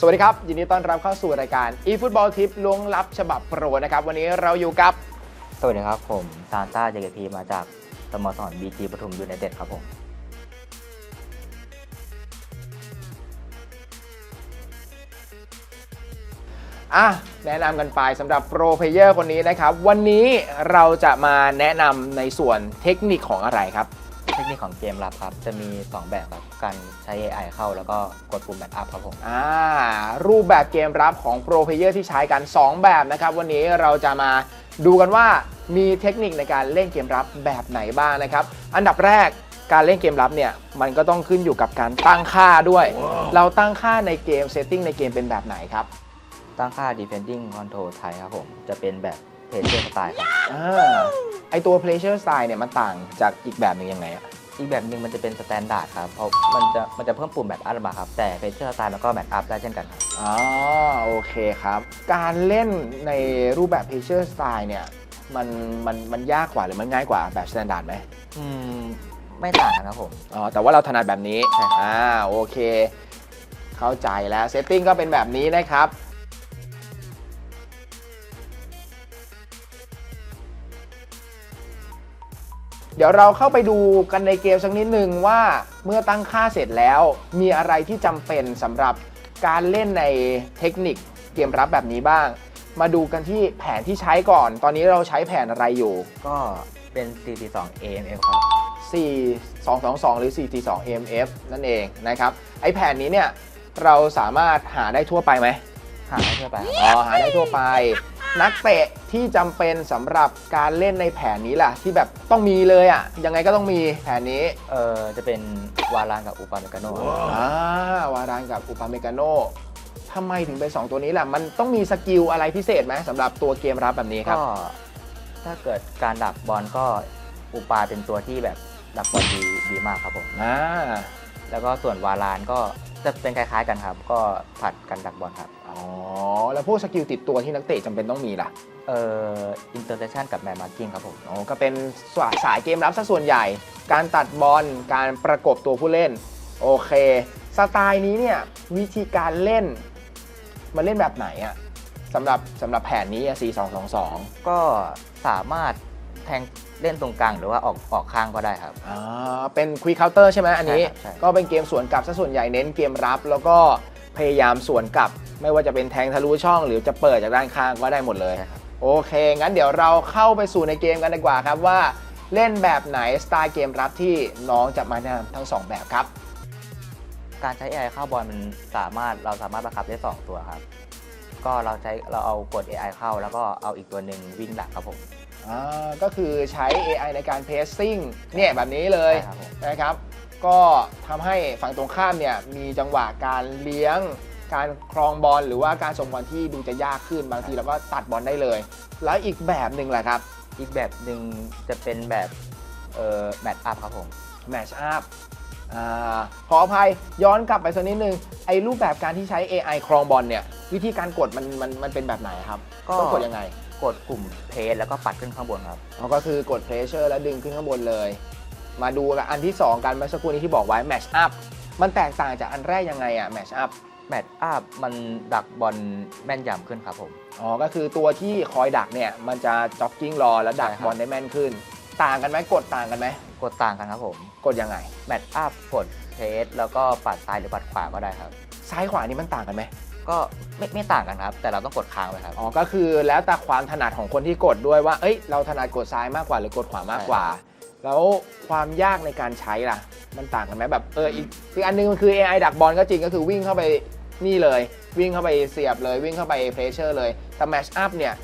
สวัสดีครับ ยินดีต้อนรับเข้าสู่รายการ eFootball Tip ล้วงลับฉบับโปรนะครับ วันนี้เราอยู่กับ สวัสดีครับ ผมซานต้าเจเกพีมาจากสโมสรบีจีปทุมยูไนเต็ดครับผมอะแนะนำกันไปสำหรับโปรเพลเยอร์คนนี้นะครับ วันนี้เราจะมาแนะนำในส่วนเทคนิคของอะไรครับเทคนิคของเกมรับครับ จะมี 2 แบบครับ การใช้ AI เข้าแล้วก็กดปุ่มแบ c อัพครับผม อ่า รูปแบบเกมรับของโปรเพลเยอร์ที่ใช้กัน 2 แบบนะครับ วันนี้เราจะมาดูกันว่ามีเทคนิคในการเล่นเกมรับแบบไหนบ้างนะครับ อันดับแรกการเล่นเกมรับเนี่ยมันก็ต้องขึ้นอยู่กับการตั้งค่าด้วย เราตั้งค่าในเกมเซตติ้งในเกมเป็นแบบไหนครับ ตั้งค่า defending control ไทยครับผม จะเป็นแบบ p a c e r style ครับอ่าไอตัว pleasure style เนี่ยมันต่างจากอีกแบบหนึ่งยังไงอะอีกแบบหนึ่งมันจะเป็น standard ครับเพราะมันจะมันจะเพิ่มปุ่มแบบอัพมาครับแต่ p a c e r style มันก็แบบอัพได้เช่นกันครับอ๋อโอเคครับ การเล่นในรูปแบบ pleasure style เนี่ยมันมันมันยากกว่าหรือมันง่ายกว่าแบบ standard ไหมอืมไม่ต่างกันครับผม อ๋อแต่ว่าเราถนัดแบบนี้ใช่ครับอ่าโอเค เข้าใจแล้วเซตติ้งก็เป็นแบบนี้นะครับ เดี๋ยวเราเข้าไปดูกันในเกมสักนิดนึงว่าเมื่อตั้งค่าเสร็จแล้ว มีอะไรที่จำเป็นสำหรับการเล่นในเทคนิคเกมรับแบบนี้บ้าง มาดูกันที่แผนที่ใช้ก่อน ตอนนี้เราใช้แผนอะไรอยู่ ก็เป็น42 AMF ครับ 4 2 2 2 หรือ 4 4 2 AMF นั่นเองนะครับ ไอแผ่นนี้เนี่ย เราสามารถหาได้ทั่วไปไหมหาได้ทั่วไปครับอ๋อหาได้ทั่วไป นักเตะที่จำเป็นสำหรับการเล่นในแผนนี้ล่ะ ที่แบบต้องมีเลยอะ่ะ ยังไงก็ต้องมีแผนนี้ เออจะเป็นวาลานกับอุปาเมกาโนครับอ่าวารานกับอุปาเมกาโนทำไมถึงเป็น 2 ตัวนี้ล่ะ มันต้องมีสกิลอะไรพิเศษไหมสำหรับตัวเกมรับแบบนี้ครับ ก็ถ้าเกิดการดักบอลก็อุปาเป็นตัวที่แบบดักบอลดีดีมากครับผมอ่าแล้วก็ส่วนวาลานก็จะเป็นคล้ายๆกันครับ ก็ผัดกันดักบอลครับ อ๋อ แล้วพวกสกิลติดตัวที่นักเตะจำเป็นต้องมีล่ะ เอ่ออินเตอร์เซชันกับแมนมาร์กิ้งครับผม อ๋อ ก็เป็นสายสายเกมรับซะส่วนใหญ่ การตัดบอล การประกบตัวผู้เล่น โอเค สไตล์นี้เนี่ย วิธีการเล่น มันเล่นแบบไหนอะสำหรับสำหรับแผนนี้อะ4 2 2 2ก็สามารถแทงเล่นตรงกลางหรือว่าออกออกข้างก็ได้ครับ อ่าเป็นควีเคาน์เตอร์ใช่ไหมอันนี้ ใช่ครับใช่ ก็เป็นเกมสวนกลับซะส่วนใหญ่เน้นเกมรับ แล้วก็ พยายามสวนกลับ ไม่ว่าจะเป็นแทงทะลุช่องหรือจะเปิดจากด้านข้างก็ได้หมดเลยใช่ครับโอเค งั้นเดี๋ยวเราเข้าไปสู่ในเกมกันดีกว่าครับว่าเล่นแบบไหนสไตล์เกมรับที่น้องจะมาแนะนำทั้งสองแบบครับ การใช้ AI เข้าบอลมันสามารถเราสามารถบังคับได้ 2 ตัวครับ ก็เราใช้เราเอากด AI เข้าแล้วก็เอาอีกตัวหนึ่งวิ่งหลักครับผมอ่าก็คือใช้ AI ในการเพสซิ่งเนี่ยแบบนี้เลยใช่ครับผมนะครับ ก็ทำให้ฝั่งตรงข้ามเนี่ยมีจังหวะการเลี้ยง การครองบอลหรือว่าการส่งบอลที่ดูจะยากขึ้นบางทีเราก็ตัดบอลได้เลย แล้วอีกแบบหนึ่งแหละครับ อีกแบบหนึ่งจะเป็นแบบเอ่อแมทอัพครับผมแมชอัพอ่าขออภัยย้อนกลับไปสักนิดนึงไอ้รูปแบบการที่ใช้ AI ครองบอลเนี่ยวิธีการกดมันมันมันเป็นแบบไหนครับก็ต้องกดยังไง กดปุ่มเพจแล้วก็ปัดขึ้นข้างบนครับอ๋อก็คือกด pressure แล้วดึงขึ้นข้างบนเลย มาดูกับอันที่ 2 กันเมื่อสักครู่นี้ที่บอกไว้ match up มันแตกต่างจากอันแรกยังไงอะ match up แมทอัพมันดักบอลแม่นยำขึ้นครับผม อ๋อ ก็คือตัวที่คอยดักเนี่ย มันจะจ็อกกิ้งรอแล้วดักใช่ครับบอลได้แม่นขึ้น ต่างกันไหมกดต่างกันไหมกดต่างกันครับผม กดยังไง แมทอัพกดเพจแล้วก็ปัดซ้ายหรือปัดขวาก็ได้ครับ ซ้ายขวานี่มันต่างกันไหม ก็ไม่ไม่ต่างกันครับ แต่เราต้องกดค้างไว้ครับ อ๋อ ก็คือแล้วแต่ความถนัดของคนที่กดด้วยว่า เอ้ย เราถนัดกดซ้ายมากกว่าหรือกดขวามากกว่า แล้วความยากในการใช้ล่ะ มันต่างกันไหมแบบเอออีกอีกอันนึงมันคือ AI ดักบอลก็จริงก็คือวิ่งเข้าไปนี่เลย วิ่งเข้าไปเสียบเลยวิ่งเข้าไปเพรสเชอร์เลยแต่ match up เนี่ย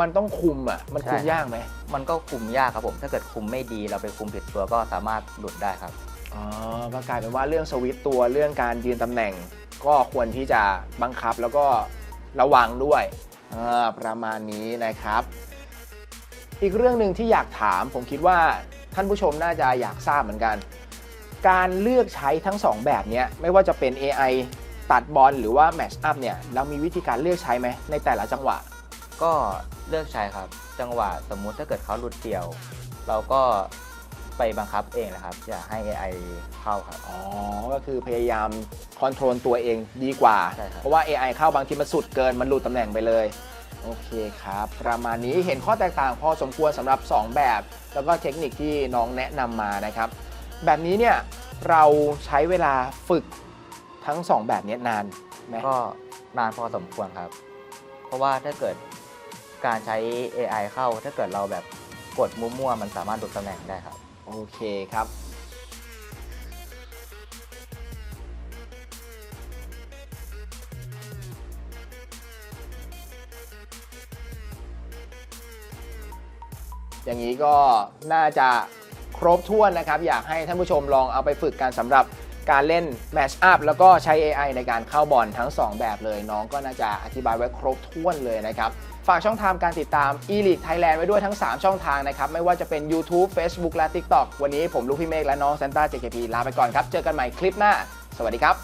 มันต้องคุมอะมันคุมใช่ ยากไหมมันก็คุมยากครับผม ถ้าเกิดคุมไม่ดีเราไปคุมผิดตัวก็สามารถหลุดได้ครับ อ๋อก็กลายเป็นว่าเรื่องสวิตช์ตัวเรื่องการยืนตำแหน่ง ก็ควรที่จะบังคับแล้วก็ระวังด้วยอ่าประมาณนี้นะครับ อีกเรื่องหนึ่งที่อยากถามผมคิดว่า ท่านผู้ชมน่าจะอยากทราบเหมือนกัน การเลือกใช้ทั้งสองแบบเนี้ยไม่ว่าจะเป็น AI ตัดบอลหรือว่า Match Up เนี่ยเรามีวิธีการเลือกใช้ไหมในแต่ละจังหวะ ก็เลือกใช้ครับ จังหวะสมมุติถ้าเกิดเขาหลุดเดี่ยว เราก็ไปบังคับเองนะครับ อย่าให้ AI เข้าครับ อ๋อ ก็คือพยายามคอนโทรลตัวเองดีกว่าใช่ครับเพราะว่า AI เข้าบางทีมันสุดเกินมันหลุดตำแหน่งไปเลย โอเคครับ ประมาณนี้เห็นข้อแตกต่างพอสมควรสำหรับ 2 แบบ แล้วก็เทคนิคที่น้องแนะนำมานะครับ แบบนี้เนี่ยเราใช้เวลาฝึกทั้ง 2 แบบนี้นานไหมก็นานพอสมควรครับ เพราะว่าถ้าเกิดการใช้ AI เข้า ถ้าเกิดเราแบบกดมั่วๆมันสามารถหลุดตำแหน่งได้ครับ โอเคครับ อย่างนี้ก็น่าจะครบถ้วนนะครับ อยากให้ท่านผู้ชมลองเอาไปฝึกกันสำหรับการเล่นแมชอัพแล้วก็ใช้ AI ในการเข้าบอลทั้ง 2 แบบเลย น้องก็น่าจะอธิบายไว้ครบถ้วนเลยนะครับ ฝากช่องทางการติดตาม e-league Thailand ไว้ด้วยทั้ง 3 ช่องทางนะครับ ไม่ว่าจะเป็น YouTube Facebook และ TikTok วันนี้ผมลูกพี่เมฆและน้อง Santa JKP ลาไปก่อนครับ เจอกันใหม่คลิปหน้า สวัสดีครับ